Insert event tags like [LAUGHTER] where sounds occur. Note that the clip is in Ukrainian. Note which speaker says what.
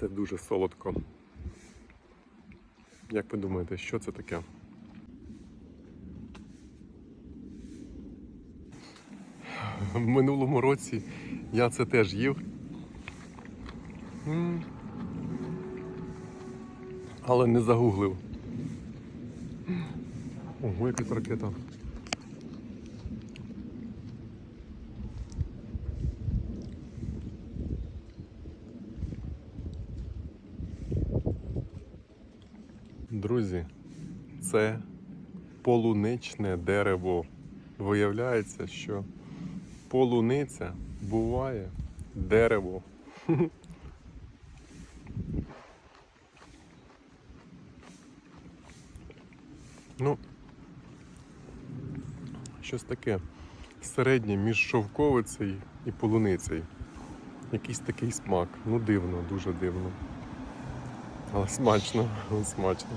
Speaker 1: Це дуже солодко. Як ви думаєте, що це таке? В минулому році я це теж їв. Але не загуглив. Ого, яка тут ракета. Друзі, це полуничне дерево. Виявляється, що полуниця буває дерево. [LAUGHS] Ну, щось таке середнє між шовковицею і полуницею. Якийсь такий смак. Ну дивно, дуже дивно. Але смачно, смачно.